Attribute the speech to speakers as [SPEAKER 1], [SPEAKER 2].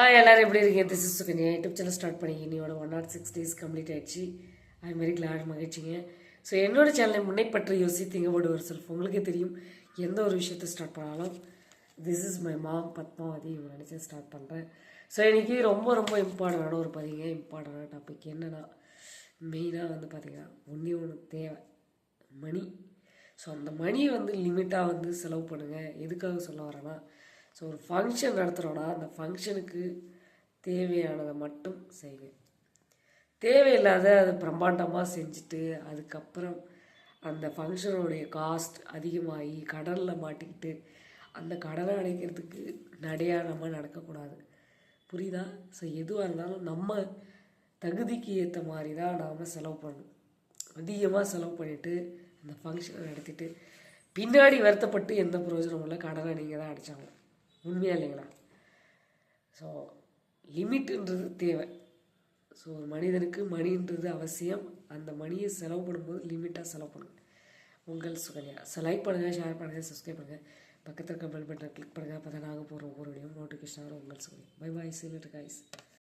[SPEAKER 1] ஆ எல்லோரும் எப்படி இருக்கீங்க? This is Sukanya YouTube channel start பண்ணி இன்னையோட one not six days complete ஆயிடுச்சு. ஐ வெரி கிளாட் மகிழ்ச்சிங்க. ஸோ என்னோட சேனலை முன்னை பற்றி யோசித்தீங்க ஒரு ஒரு செல்ஃப் உங்களுக்கே தெரியும் எந்த ஒரு விஷயத்தை ஸ்டார்ட் பண்ணாலும் this is my mom Padmavathi இவங்க நினச்சி ஸ்டார்ட் பண்ணுறேன் ஸோ இன்றைக்கி ரொம்ப ரொம்ப இம்பார்ட்டண்டான ஒரு பதிங்க இம்பார்ட்டண்டான டாபிக் என்னென்னா மெயினாக வந்து பார்த்திங்கன்னா ஒன்றே ஒன்று தேவை. மணி. ஸோ அந்த மணியை வந்து லிமிட்டாக வந்து செலவு பண்ணுங்கள் எதுக்காக சொல்ல வரேன்னா ஸோ ஒரு ஃபங்க்ஷன் நடத்துகிறோன்னா அந்த ஃபங்க்ஷனுக்கு தேவையானதை மட்டும் செய்யுங்க தேவையில்லாத அதை பிரம்மாண்டமாக செஞ்சுட்டு அதுக்கப்புறம் அந்த ஃபங்க்ஷனுடைய காஸ்ட் அதிகமாகி கடலில் மாட்டிக்கிட்டு அந்த கடலை அடைக்கிறதுக்கு நடையாளமாக நடக்கக்கூடாது. புரியுதா? ஸோ எதுவாக இருந்தாலும் நம்ம தகுதிக்கு ஏற்ற மாதிரி தான் நாம் செலவு பண்ணணும். அதிகமாக செலவு பண்ணிவிட்டு அந்த ஃபங்க்ஷனை நடத்திட்டு பின்னாடி வருத்தப்பட்டு எந்த பிரயோஜனமும் இல்லை. கடனை நீங்கள் தான் அடித்தாங்க உண்மையா இல்லைங்களா ஸோ லிமிட்டுன்றது தேவை. ஸோ ஒரு மனிதனுக்கு மணின்றது அவசியம். அந்த மணியை செலவு பண்ணும்போது லிமிட்டாக செலவு பண்ணுங்க உங்கள் சுகன்யா. ஸோ லைக் பண்ணுங்கள் ஷேர் பண்ணுங்கள் சப்ஸ்கிரைப் பண்ணுங்கள் பக்கத்தில் இருக்க பெல் பட்டனை கிளிக் பண்ணுங்கள் அப்போ தான் நாங்கள் போகிற ஒவ்வொரு வீடியோ நோட்டிஃபிகேஷன் வரும். உங்கள் Sukanya. Bye bye see later guys